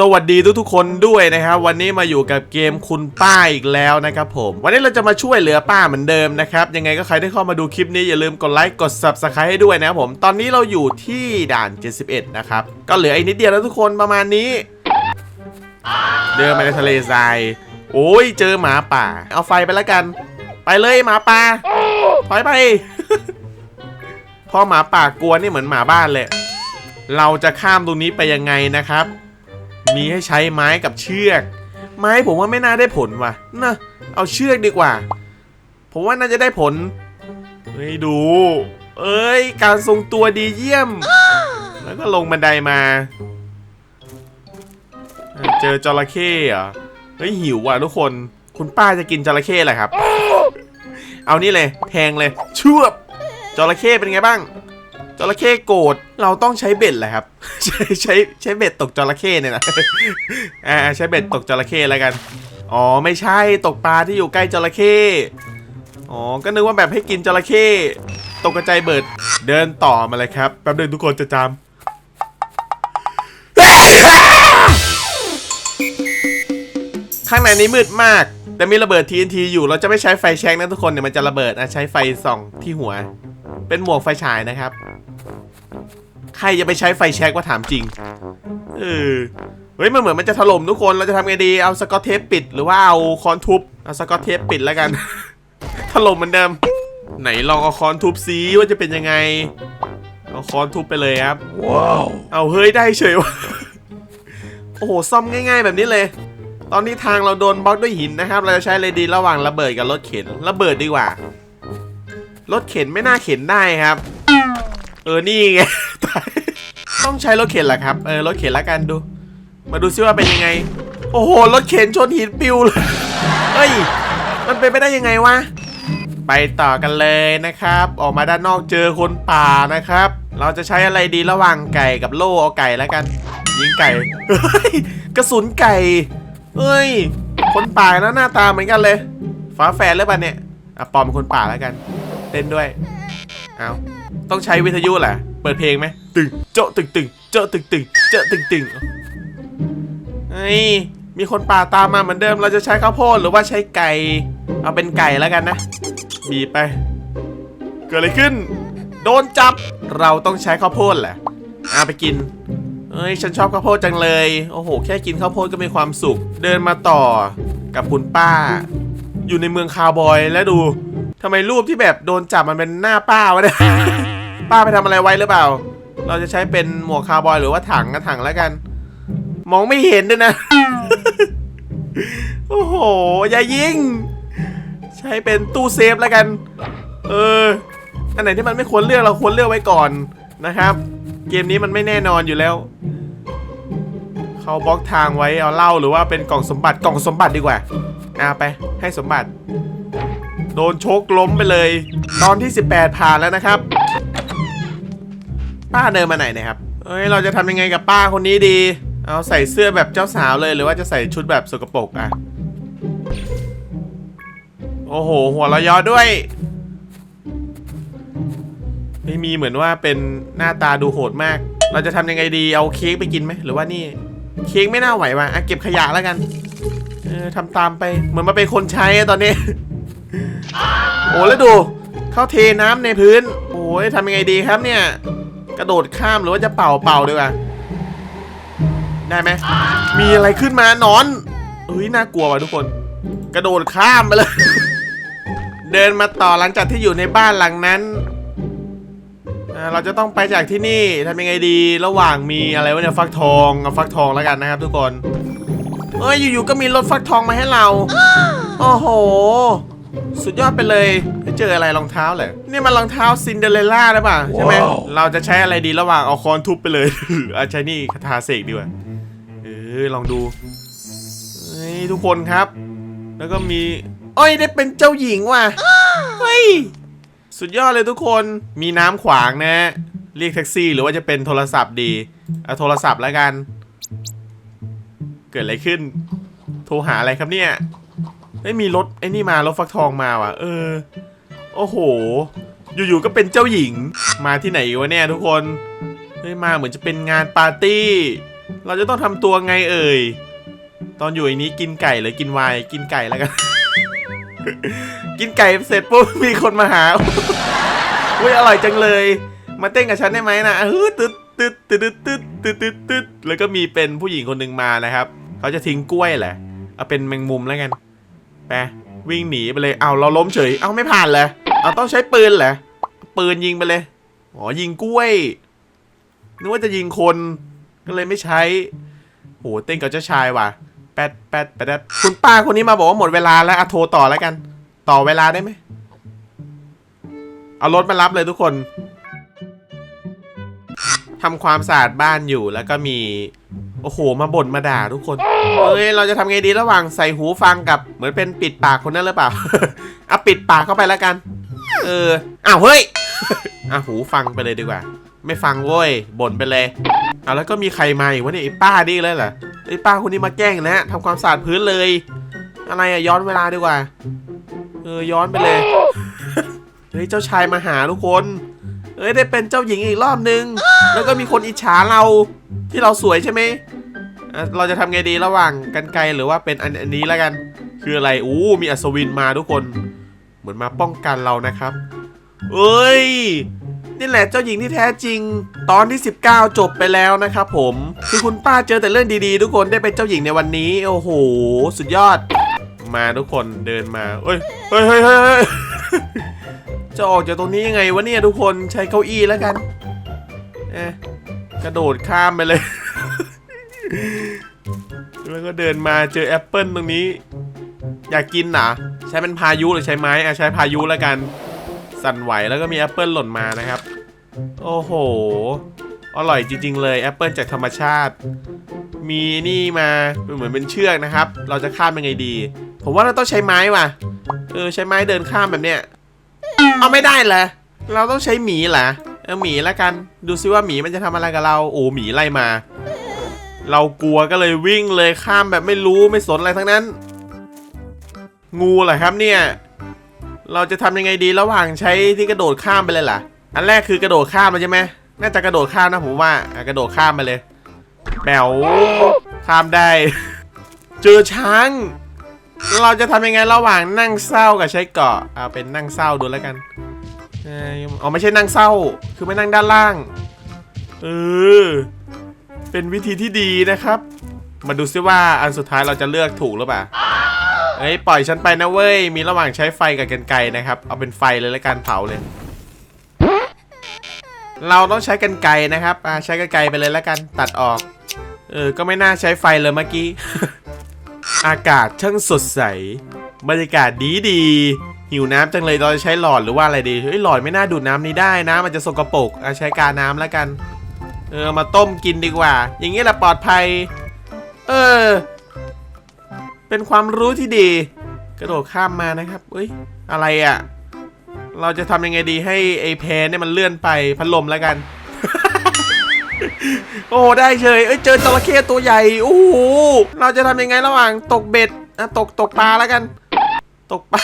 สวัสดีทุกๆคนด้วยนะครับวันนี้มาอยู่กับเกมคุณป้าอีกแล้วนะครับผม วันนี้เราจะมาช่วยเหลือป้าเหมือนเดิมนะครับยังไงก็ใครที่เข้ามาดูคลิปนี้อย่าลืมกดไลค์กด subscribe ให้ด้วยนะครับผมตอนนี้เราอยู่ที่ด่าน 71 นะครับ ก็เหลืออีกนิดเดียวแล้วทุกคนประมาณนี้ เดินมาในทะเลทราย โอ้ยเจอหมาป่า เอาไฟไปแล้วกัน ไปเลยหมาป่าถอยไป พอหมาป่ากลัวนี่เหมือนหมาบ้านเลยเราจะข้ามตรงนี้ไปยังไงนะครับ มีให้ใช้ไม้กับเชือก ไม้ผมว่าไม่น่าได้ผลว่ะนะเอาเชือกดีกว่า ผมว่าน่าจะได้ผลเฮ้ยดู เอ้ย การทรงตัวดีเยี่ยม แล้วก็ลงบันไดมา เจอจระเข้เหรอเฮ้ยหิวว่ะทุกคน คุณป้าจะกินจระเข้แหละครับ เอานี่เลย แทงเลยชืบจระเข้เป็นไงบ้าง จระเข้โกรธเราต้องใช้เบ็ดแหละครับ ใช้ใช้ใช้เบ็ดตกจระเข้เนี่ยนะอ่าใช้เบ็ดตกจระเข้แล้วกัน อ๋อไม่ใช่ตกปลาที่อยู่ใกล้จระเข้อ๋อก็นึกว่าแบบให้กินจระเข้ตกกระจายเบิดเดินต่อมาเลยครับแป๊บเดียวทุกคนจะจำข้างในนี้มืดมาก แต่มีระเบิด TNT อยู่เราจะไม่ใช้ไฟแช็กนะทุกคนเนี่ยมันจะระเบิดนะใช้ไฟส่องที่หัว เป็นหมวกไฟฉายนะครับ ใครจะไปใช้ไฟแช็กว่าถามจริง เออ เฮ้ย มันเหมือนมันจะถล่มทุกคน เราจะทำไงดี เอาสกอตเทปปิดหรือว่าเอาคอนทุบ เอาสกอตเทปปิดแล้วกัน ถล่มเหมือนเดิม ไหนลองเอาคอนทุบซีว่าจะเป็นยังไง เอาคอนทุบไปเลยครับ ว้าว เอาเฮ้ยได้เฉยวะโอ้โห ซ่อมง่าย ๆ แบบนี้เลย ตอนนี้ทางเราโดนบล็อกด้วยหินนะครับ เราจะใช้เลยดีระหว่างระเบิดกับรถเข็น ระเบิดดีกว่า รถเข็นไม่น่าเข็นได้ครับ เออนี่ไงต้องใช้รถเข็นแหละครับเออรถเข็นละกันดู มาดูซิว่าเป็นยังไง โอ้โหรถเข็นชนหินปิวเลยเฮ้ยมันเป็นไปได้ยังไงวะไปต่อกันเลยนะครับ ออกมาด้านนอกเจอคนป่านะครับ เราจะใช้อะไรดีระหว่างไก่กับโล่เอาไก่แล้วกัน ยิงไก่กระสุนไก่เฮ้ย คนป่านะหน้าตาเหมือนกันเลยฝาแฝดหรือเปล่าเนี่ยอะปอมเป็นคนป่าแล้วกัน ต้นด้วย เอาต้องใช้วิทยุแหละ เปิดเพลงไหมตึงเจาะตึงตึงเจาะตึงตึงเจาะตึงตึงเฮ้ยมีคนป่าตามมาเหมือนเดิม เราจะใช้ข้าวโพดหรือว่าใช้ไก่ เอาเป็นไก่แล้วกันนะ บีไป เกิดอะไรขึ้น โดนจับ เราต้องใช้ข้าวโพดแหละเอาไปกินเอ้ยฉันชอบข้าวโพดจังเลย โอ้โห แค่กินข้าวโพดก็มีความสุข เดินมาต่อกับคุณป้า อยู่ในเมืองคาวบอยแล้วดูำไมรูปที่แบบโดนจับมันเป็นหน้าป้าวะเนี่ย ป้าไปทำอะไรไว้หรือเปล่า เราจะใช้เป็นหมวกคาวบอยหรือว่าถังก็ถังแล้วกัน มองไม่เห็นด้วยนะ โอ้โห อย่ายิง ใช้เป็นตู้เซฟแล้วกัน เออ อันไหนที่มันไม่ควรเลือกเราควรเลือกไว้ก่อนนะครับ เกมนี้มันไม่แน่นอนอยู่แล้ว เขาบล็อกทางไว้เอาเหล้าหรือว่าเป็นกล่องสมบัติกล่องสมบัติดีกว่าเอาไปให้สมบัติ โดนชกล้มไปเลย ตอนที่ 18 ผ่านแล้วนะครับ ป้าเดินมาไหนเนะครับเอ้ยเราจะทำยังไงกับป้าคนนี้ดี เอาใส่เสื้อแบบเจ้าสาวเลยหรือว่าจะใส่ชุดแบบสกปรกอะ โอ้โห หัวเรายอด้วย ไม่มีเหมือนว่าเป็นหน้าตาดูโหดมาก เราจะทำยังไงดีเอาเค้กไปกินไหมหรือว่านี่ เค้กไม่น่าไหวว่ะอะเก็บขยะแล้วกัน เออทำตามไปเหมือนมาเป็นคนใช้ตอนนี้ โอ้แล้วดูเขาเทน้ำในพื้น โอ้ยทำยังไงดีครับเนี่ย กระโดดข้ามหรือว่าจะเป่าเป่าดีกว่าได้ไหมมีอะไรขึ้นมานอนเฮ้ยน่ากลัวว่ะทุกคน กระโดดข้ามไปเลย เดินมาต่อหลังจากที่อยู่ในบ้านหลังนั้นเราจะต้องไปจากที่นี่ทำยังไงดีระหว่างมีอะไรวะเนี่ยฟักทองเอาฟักทองแล้วกันนะครับ ทุกคนเอ้ยอยู่ๆก็มีรถฟักทองมาให้เราโอ้โห สุดยอดไปเลยเจออะไรรองเท้าเหรอนี่มันรองเท้าซินเดอเรลล่าหรือเปล่าใช่ไหมเราจะใช้อะไรดีระหว่างเอาค้อนทุบไปเลยเอาใช้นี่คาถาเสกดีกว่าเออลองดูเฮ้ยทุกคนครับ แล้วก็มีเอ้ยได้เป็นเจ้าหญิงว่ะเฮ้ยสุดยอดเลยทุกคนมีน้ำขวางนะเรียกแท็กซี่หรือว่าจะเป็นโทรศัพท์ดีเอาโทรศัพท์แล้วกัน เกิดอะไรขึ้น โทรหาอะไรครับเนี่ย ไม่มีรถไอ้นี่มารถฟักทองมาว่ะ เออ โอ้โห อยู่ๆก็เป็นเจ้าหญิง มาที่ไหนวะเนี่ยทุกคนเฮ้ยมาเหมือนจะเป็นงานปาร์ตี้ เราจะต้องทำตัวไงเอ่ย ตอนอยู่ในนี้กินไก่หรือกินไวน์กินไก่แล้วกัน กินไก่เสร็จปุ๊บมีคนมาหาอุ้ยอร่อยจังเลย มาเต้นกับฉันได้ไหมนะฮึตึ๊ดตึ๊ดตึ๊ดตึ๊ดตึ๊ดตึ๊ดตึ๊ดแล้วก็มีเป็นผู้หญิงคนหนึ่งมานะครับ เขาจะทิ้งกล้วยแหละ เอาเป็นแมงมุมแล้วกัน ไปวิ่งหนีไปเลย เอาเราล้มเฉย เอาไม่ผ่านเลยเอาต้องใช้ปืนเหรอ ปืนยิงไปเลย อ๋อยิงกล้วย นึกว่าจะยิงคน ก็เลยไม่ใช้ โหเต้นกับเจ้าชายว่ะ แปดแปดแปดแปดคุณป้าคนนี้มาบอกว่าหมดเวลาแล้วอะโทรต่อแล้วกัน ต่อเวลาได้ไหม เอารถมารับเลยทุกคน ทำความสะอาดบ้านอยู่แล้วก็มี โอ้โห มาบ่นมาด่าทุกคน เอ้ย เราจะทำไงดีระหว่างใส่หูฟังกับเหมือนเป็นปิดปากคนนั้นหรือเปล่าเอาปิดปากเข้าไปแล้วกัน เออ อ้าวเฮ้ยอะหูฟังไปเลยดีกว่า ไม่ฟังโว้ยบ่นไปเลยเอาแล้วก็มีใครมาอีกวะเนี่ยไอ้ป้านี่เลยเหรอไอ้ป้าคนนี้มาแกล้งนะทำความสะอาดพื้นเลย อะไรอะย้อนเวลาดีกว่า เออย้อนไปเลยเฮ้ยเจ้าชายมาหาทุกคนเอ้ยได้เป็นเจ้าหญิงอีกรอบนึง แล้วก็มีคนอิจฉาเราที่เราสวยใช่ไหม เราจะทำไงดีระหว่างกันไกลหรือว่าเป็นอันอันนี้แล้วกัน คืออะไรอู้มีอัศวินมาทุกคน เหมือนมาป้องกันเรานะครับเอ้ยนี่แหละเจ้าหญิงที่แท้จริง ตอนที่ 19 จบไปแล้วนะครับผมคือคุณป้าเจอแต่เรื่องดีๆ ทุกคนได้เป็นเจ้าหญิงในวันนี้ โอ้โห สุดยอด มาทุกคนเดินมาเอ้ยเฮ้ยเฮ้ยเฮ้ยจะออกจากตรงนี้ยังไงวะเนี่ยทุกคนใช้เก้าอี้แล้วกันเอ๊ะกระโดดข้ามไปเลย แล้วก็เดินมาเจอแอปเปิลตรงนี้ อยากกินเหรอใช้เป็นพายุหรือใช้ไม้อะใช้พายุแล้วกัน สั่นไหวแล้วก็มีแอปเปิลหล่นมานะครับ โอ้โห อร่อยจริง ๆ เลยแอปเปิลจากธรรมชาติ มีนี่มาเหมือนเป็นเชือกนะครับ เราจะข้ามยังไงดี ผมว่าเราต้องใช้ไม้ว่ะ เออใช้ไม้เดินข้ามแบบเนี้ย เอาไม่ได้เหรอ เราต้องใช้หมีเหรอ เออหมีแล้วกัน ดูซิว่าหมีมันจะทำอะไรกับเรา โอ้หมีไล่มา เรากลัวก็เลยวิ่งเลยข้ามแบบไม่รู้ไม่สนอะไรทั้งนั้น งูเหรอครับเนี่ย เราจะทำยังไงดีระหว่างใช้ที่กระโดดข้ามไปเลยล่ะ อันแรกคือกระโดดข้ามเลยใช่ไหมน่าจะกระโดดข้ามนะผมว่ากระโดดข้ามไปเลยแบวข้ามได้ เจอช้าง เราจะทำยังไงระหว่างนั่งเศร้ากับใช้เกาะเอาเป็นนั่งเศร้าดูแล้วกันอ๋อไม่ใช่นั่งเศร้า คือไม่นั่งด้านล่าง เออ เป็นวิธีที่ดีนะครับ มาดูซิว่าอันสุดท้ายเราจะเลือกถูกหรือเปล่าเฮ้ยปล่อยฉันไปนะเว้ย มีระหว่างใช้ไฟกับกันไกนะครับ เอาเป็นไฟเลยแล้วกันเผาเลย เราต้องใช้กันไกนะครับอ่าใช้กันไกไปเลยแล้วกันตัดออก เออ ก็ไม่น่าใช้ไฟเลยเมื่อกี้ อากาศช่างสดใส บรรยากาศดีดีหิวน้ำจังเลยเราจะใช้หลอดหรือว่าอะไรดี เฮ้ยหลอดไม่น่าดูดน้ำนี้ได้นะ มันจะสกปรกอะใช้กาน้ำแล้วกัน เออมาต้มกินดีกว่า อย่างนี้แหละปลอดภัย เออ เป็นความรู้ที่ดี กระโดดข้ามมานะครับเอ้ย อะไรอะ่ะ เราจะทำยังไงดีให้ไอ้แพเนี่ยมันเลื่อนไปพัดลมแล้วกัน โอ้ได้เฉยเอ้ยเจอจระเข้ตัวใหญ่โอ้โหเราจะทำยังไงระหว่างตกเบ็ดอะตกตกปลาแล้วกัน ตกปลา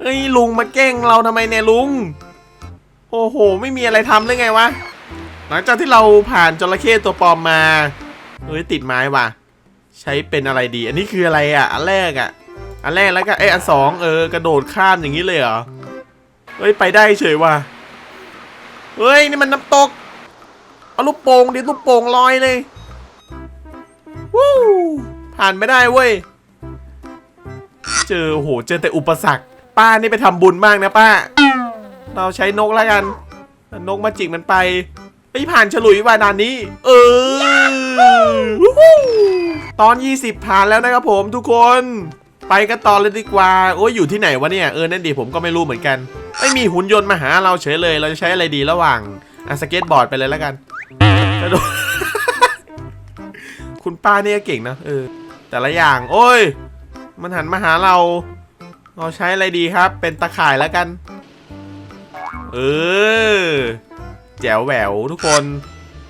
เอ้ยลุงมาแกล้งเราทำไมเนี่ยลุง โอ้โห ไม่มีอะไรทำเลยไงวะ หลังจากที่เราผ่านจระเข้ตัวปลอมมาเฮ้ยติดไม้ว่ะ ใช้เป็นอะไรดี อันนี้คืออะไรอะ อันแรกอะ อันแรกแล้วก็เอ้อันสองเออกระโดดข้ามอย่างนี้เลยเหรอเฮ้ยไปได้เฉยว่ะเฮ้ยนี่มันน้ำตกเอาลูกโป่งดิลูกโป่งลอยเลยวู้ผ่านไม่ได้เว้ยเจอโอ้โหเจอแต่อุปสรรค ป้านี่ไปทำบุญมากนะป้า เราใช้นกแล้วกัน นกมาจิกมันไป ไปผ่านฉลุยว่าด่านนี้ เออวู้ฮู้ตอน 20 ผ่านแล้วนะครับผมทุกคนไปกันต่อเลยดีกว่า โอ้ยอยู่ที่ไหนวะเนี่ย เออ นั่นดิผมก็ไม่รู้เหมือนกัน ไม่มีหุ่นยนต์มาหาเราเฉยเลย เราจะใช้อะไรดีระหว่างอะสเก็ตบอร์ดไปเลยแล้วกันกระโดดคุณป้าเนี่ยเก่งนะ เออ แต่ละอย่าง โอ้ย มันหันมาหาเรา เราใช้อะไรดีครับ เป็นตะข่ายแล้วกัน เออ แจ๋วแหววทุกคน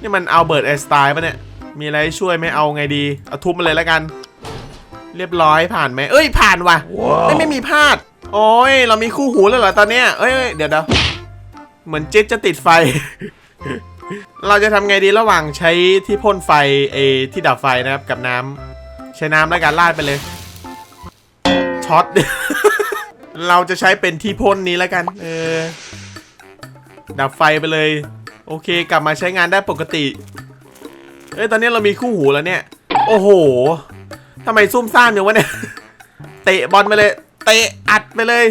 นี่มันเอาเบิร์ดไอสไตล์ปะเนี่ย มีอะไรให้ช่วยไหม่เอาไงดี เอาทุบมาเลยแล้วกัน เรียบร้อยผ่านไหมเอ้ยผ่านว่ะไม่ไม่มีพลาด โอ้ยเรามีคู่หูแล้วเหรอตอนเนี้ยเอ้ยเอ้ยเดี๋ยวเดี๋ยวเหมือนเจ๊จะติดไฟ เราจะทำไงดีระหว่างใช้ที่พ่นไฟเอที่ดับไฟนะครับกับน้ำใช้น้ำแล้วการลาดไปเลยช็อตเราจะใช้เป็นที่พ่นนี้แล้วกัน เออ ดับไฟไปเลย โอเค กลับมาใช้งานได้ปกติ เอ้ย ตอนนี้เรามีคู่หูแล้วเนี่ย โอ้โหทำไมซุ่มซ่ามอย่างวะเนี่ย เตะบอลไปเลย เตะอัดไปเลย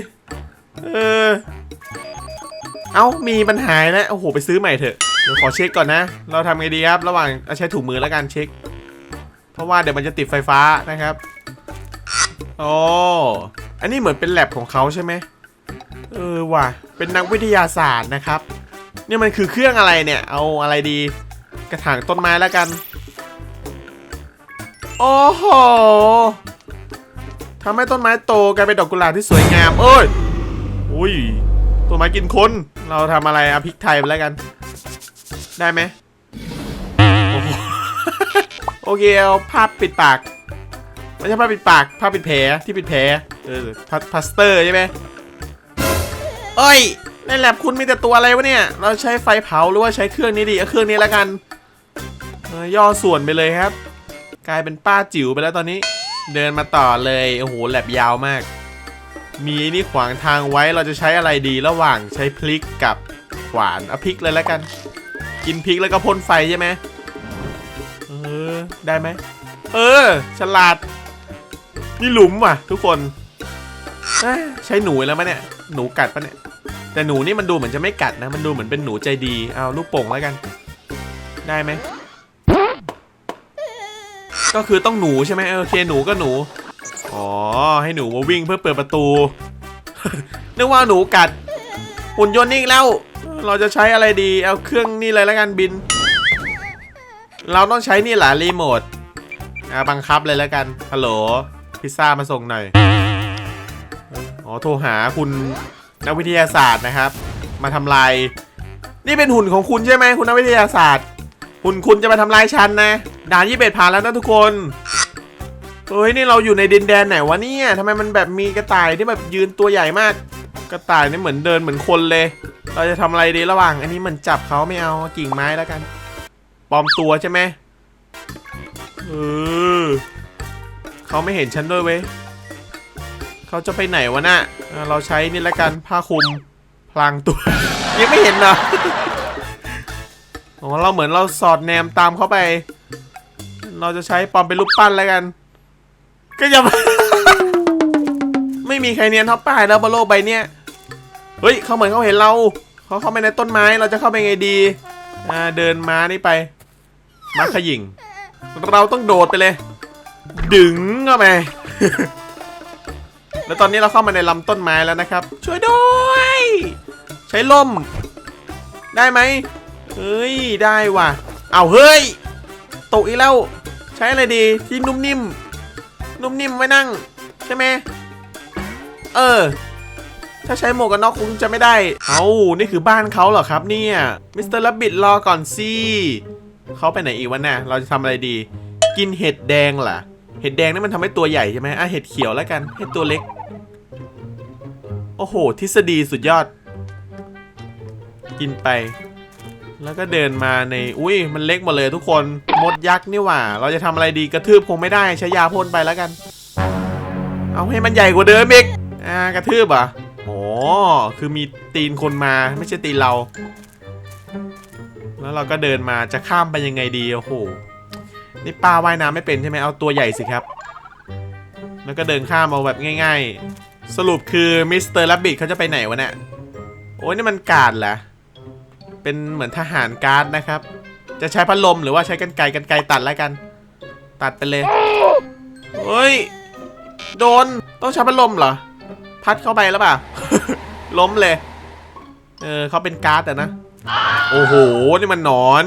เออ เอ้า มีปัญหานะโอ้โห ไปซื้อใหม่เถอะเดี๋ยวขอเช็คก่อนนะ เราทำไงดีครับ ระหว่างใช้ถุงมือแล้วกันเช็ค เพราะว่าเดี๋ยวมันจะติดไฟฟ้านะครับ โอ้อันนี้เหมือนเป็นแลบของเขาใช่ไหม เออว่ะ เป็นนักวิทยาศาสตร์นะครับ นี่มันคือเครื่องอะไรเนี่ย เอาอะไรดี กระถางต้นไม้แล้วกัน โอ้โหทำให้ต้นไม้โตกลายเป็นดอกกุหลาบที่สวยงาม เอ้ย อุ้ย ต้นไม้กินคน เราทำอะไรอะพริกไทยไปแล้วกัน ได้ไหม โอโโอเคเอาผ้าปิดปาก ไม่ใช่ผ้าปิดปากผ้าปิดแผลที่ปิดแผลเออพพลาสเตอร์ใช่ไหม เอ้ย ในแลบคุณมีแต่ตัวอะไรวะเนี่ย เราใช้ไฟเผาหรือว่าใช้เครื่องนี้ดีเอาเครื่องนี้แล้วกันย่อส่วนไปเลยครับ กลายเป็นป้าจิ๋วไปแล้วตอนนี้ เดินมาต่อเลย โอ้โหแลบยาวมาก มีนี่ขวางทางไว้เราจะใช้อะไรดีระหว่างใช้พลิกกับขวานเอาพลิกเลยแล้วกัน กินพริกแล้วก็พ่นไฟใช่ไหมเออได้ไหมเออ ฉลาดนี่หลุมว่ะ ทุกคนใช้หนูแล้วมเนี่ย หนูกัดปะเนี่ย แต่หนูนี่มันดูเหมือนจะไม่กัดนะ มันดูเหมือนเป็นหนูใจดี เอาลูกโป่งแล้วกัน ได้ไหม ก็คือต้องหนูใช่ไหมเออโอเคหนูก็หนู อ๋อ ให้หนูมาวิ่งเพื่อเปิดประตู นึกว่าหนูกัด หุ่นยนต์นี่แล้ว เราจะใช้อะไรดี เอาเครื่องนี่เลยแล้วกันบิน เราต้องใช้นี่แหละรีโมท อะบังคับเลยแล้วกัน ฮัลโหล พิซซ่ามาส่งหน่อย อ๋อโทรหาคุณนักวิทยาศาสตร์นะครับ มาทำลาย นี่เป็นหุ่นของคุณใช่ไหมคุณนักวิทยาศาสตร์ หุ่นคุณจะมาทำลายฉันนะด่านยี่เบ็ดผ่านแล้วนะทุกคนเฮ้ยนี่เราอยู่ในดินแดนไหนวะเนี่ยทำไมมันแบบมีกระต่ายที่แบบยืนตัวใหญ่มาก กระต่ายนี่เหมือนเดินเหมือนคนเลย เราจะทำอะไรดีระหว่าง อันนี้เหมือนจับเขาไม่เอากิ่งไม้แล้วกันปลอมตัวใช่ไหมเออเขาไม่เห็นฉันด้วยเว้ย เขาจะไปไหนวะน่ะเราใช้นี่แล้วกันผ้าคลุมพลางตัว ยังไม่เห็นนะอ๋อเราเหมือนเราสอดแนมตามเขาไป เราจะใช้ปอมเป็นรูปปั้นแล้วกัน ก็อย่าไม่มีใครเนียนท็อปป้ายแล้วบนโลกใบเนี้ยเฮ้ยเขาเหมือนเขาเห็นเราเขาเข้าไปในต้นไม้เราจะเข้าไปไงดีอ่าเดินมานี่ไปมาขยิ่ง เราต้องโดดไปเลย ดึงเข้าไป แล้วตอนนี้เราเข้ามาในลำต้นไม้แล้วนะครับ ช่วยด้วย ใช้ล่ม ได้ไหมเฮ้ย ได้ว่ะ เอาเฮ้ย ตกอีกแล้ว ใช้อะไรดีที่นุ่มนิ่ม นุ่มนิ่มไว้นั่ง ใช่ไหมเออ ถ้าใช้หมวกกันน็อกคงจะไม่ได้ เอานี่คือบ้านเขาเหรอครับเนี่ย มิสเตอร์ลับบิดรอก่อนสิเขาไปไหนอีกวะเนี่ยเราจะทำอะไรดี กินเห็ดแดงเหรอ เห็ดแดงนี่มันทำให้ตัวใหญ่ใช่ไหมอะเห็ดเขียวแล้วกันให้ตัวเล็ก โอ้โห ทฤษฎีสุดยอด กินไป แล้วก็เดินมาใน อุ้ยมันเล็กหมดเลยทุกคน มดยักษ์นี่หว่า เราจะทำอะไรดีกระทืบคงไม่ได้ใช้ยาพ่นไปแล้วกัน เอาให้มันใหญ่กว่าเดิมอีกอ่ากระทืบอะโอ๋อคือมีตีนคนมาไม่ใช่ตีนเรา แล้วเราก็เดินมาจะข้ามไปยังไงดีโอ้โห นี่ปลาว่ายน้ำไม่เป็นใช่ไหมเอาตัวใหญ่สิครับ แล้วก็เดินข้ามเอาแบบง่าย ๆ สรุปคือมิสเตอร์ลับบิทเขาจะไปไหนวะเนี่ยโอ้ยนี่มันกาดเหรอเป็นเหมือนทหารการ์ดนะครับ จะใช้พัดลมหรือว่าใช้กันไกกันไกตัดแล้วกัน ตัดไปเลยเฮ้ย โดนต้องใช้พัดลมเหรอ พัดเข้าไปแล้วเปล่าล้มเลย เออเขาเป็นการ์ดอะนะ โอ้โห นี่มันหนอน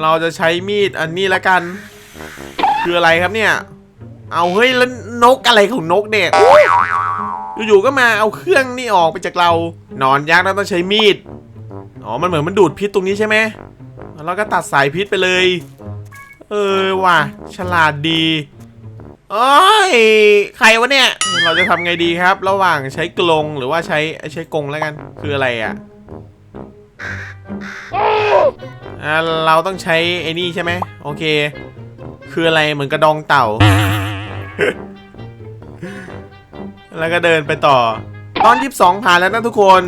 เราจะใช้มีดอันนี้ละกัน คืออะไรครับเนี่ย เอาเฮ้ยแล้วนกอะไรของนกเนี่ยอยู่ๆก็มาเอาเครื่องนี่ออกไปจากเรานอนยักษ์เราต้องใช้มีดอ๋อมันเหมือนมันดูดพิษตรงนี้ใช่ไหมแล้วก็ตัดสายพิษไปเลย เออว่ะ ฉลาดดีเอ้ยใครวะเนี่ย เราจะทำไงดีครับ ระหว่างใช้กลงหรือว่าใช้ใช้กรงแล้วกัน คืออะไรอะ่ะ อ่าเราต้องใช้ไอ้นี่ใช่ไหมโอเค คืออะไรเหมือนกระดองเต่า แล้วก็เดินไปต่อ ตอนที่2ผ่านแล้วนะทุกคน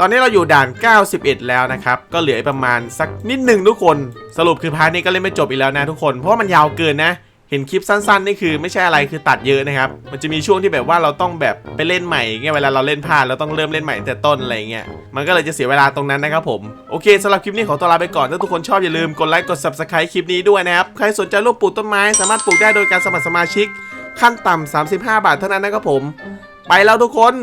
ตอนนี้เราอยู่ด่าน 91 แล้วนะครับ ก็เหลือประมาณสักนิดหนึ่งทุกคน สรุปคือพาร์ทนี้ก็เล่นไม่จบอีกแล้วนะทุกคน เพราะว่ามันยาวเกินนะ เห็นคลิปสั้นๆนี่คือไม่ใช่อะไรคือตัดเยอะนะครับ มันจะมีช่วงที่แบบว่าเราต้องแบบไปเล่นใหม่เงี้ยเวลาเราเล่นพลาดเราต้องเริ่มเล่นใหม่ตั้งแต่ต้นอะไรเงี้ยมันก็เลยจะเสียเวลาตรงนั้นนะครับผมโอเคสำหรับคลิปนี้ขอตัวลาไปก่อนถ้าทุกคนชอบอย่าลืมกดไลค์กด subscribe คลิปนี้ด้วยนะครับใครสนใจร่วมปลูกต้นไม้สามารถปลูกได้โดยการสมัครสมาชิก ขั้นต่ำ35 บาทเท่านั้นนะครับผม ไปแล้วทุกคน